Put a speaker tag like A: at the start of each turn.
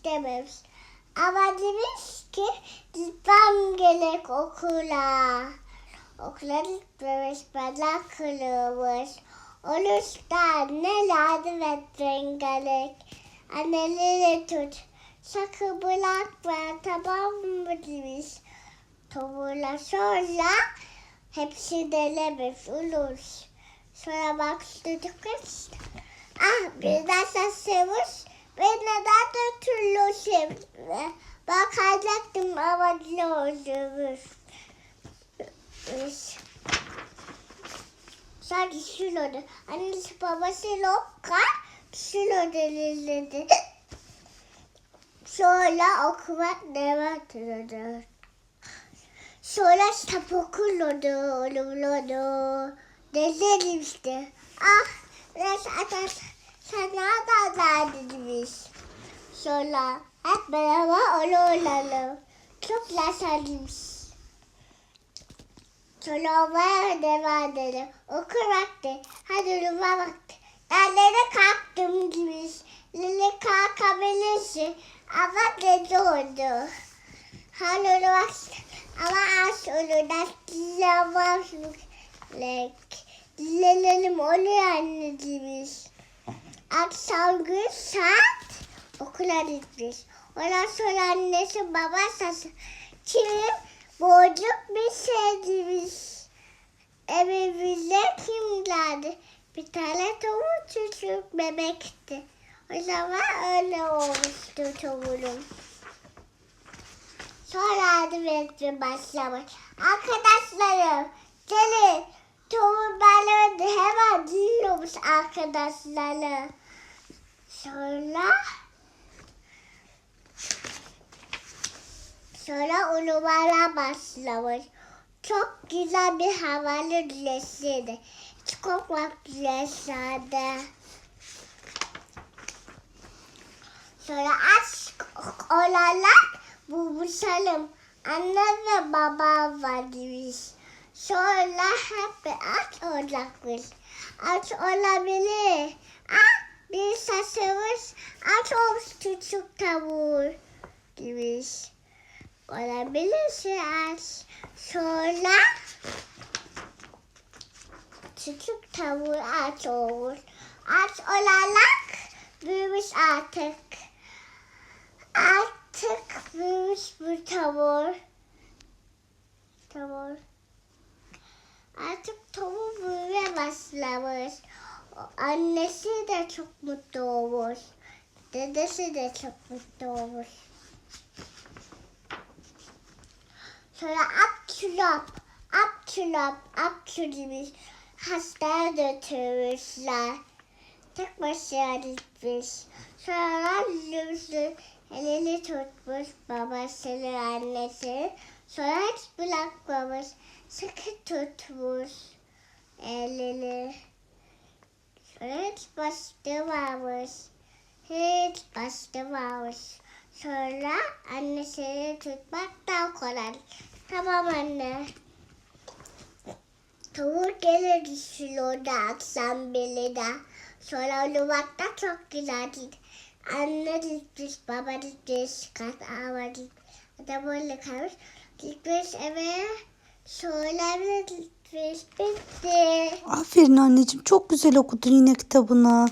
A: istememiş. Ama demiş ki gitmem gerek okula. Okula gitmemiş bana kırılmış. O yüzden ne yardım etmen gerek. Anneleri tut. Sakın bırakma tamam mı demiş. Tomurla sonra hepsi denemiş olur. Sonra baktık kız. Ah bir de sevmiş. Ben neden de türlü sevmiş. Bakacaktım ama ne olmuş. Sanki şurada. Annesi babası lokka şurada dedi. Sonra okumak devam ediyordu. Sonra kitap okurdu, olurdu. Dedim işte. Ah, biraz atas sana da derdimiz. Sonra hep beraber olurlar. Çok yaşarmış. Sonra olmaya devam edelim. Okur vakti. Hadi uyuma vakti. Derlere kalktım gibi. Lili kalkabilirsin. Ama gece oldu. Hadi vakti. Ama az olur. Dersler Dinlenelim oluyor anneciğimiz. Akşam gün saat okula gitmiş. Ondan sonra annesi babası kim boğacak bir demiş. Evimizde kimlerdi? Bir tane tavuk çocuk bebekti. O zaman öyle olmuştu tavuğum. Sonra adı verdi başlamış. Arkadaşlarım gelin. Tavuğun balığı hemen dinliyormuş arkadaşları. Sonra Sonra uyumaya başlamış. Çok güzel bir havalı güneşliydi. Çok vakti yaşadı. Sonra aç olarak buluşalım. Anne ve baba var demiş. Sonra hep aç olacakmış. Aç olabilir. Ah bir saçımız aç olmuş küçük tavuğu demiş. Olabilirse aç. Sonra küçük tavuğu aç olur. Aç olarak büyümüş artık. Artık büyümüş bu tavuk. Tavuk. Artık tavuğu büyümeye başlamış. Annesi de çok mutlu olmuş. Dedesi de çok mutlu olmuş. Sonra Abdülap, Abdülap, Abdülmiş hastaya götürmüşler. Tek başına gitmiş. Sonra Lüzü elini tutmuş babasının annesi. Sonra hiç bırakmamış. Sıkı tutmuş elini. Sonra hiç bastırmamış. Hiç bastırmamış. Sonra annesini tutmak daha kolay. Tamam anne. Tavuk gelir düşüyordu akşam bile de. Sonra uyumakta çok güzeldi. Anne gitmiş, baba gitmiş, kat ama gitmiş. Adam öyle kalmış. Gitmiş eve. Bir gitmiş. Bitti.
B: Aferin anneciğim çok güzel okudun yine kitabını.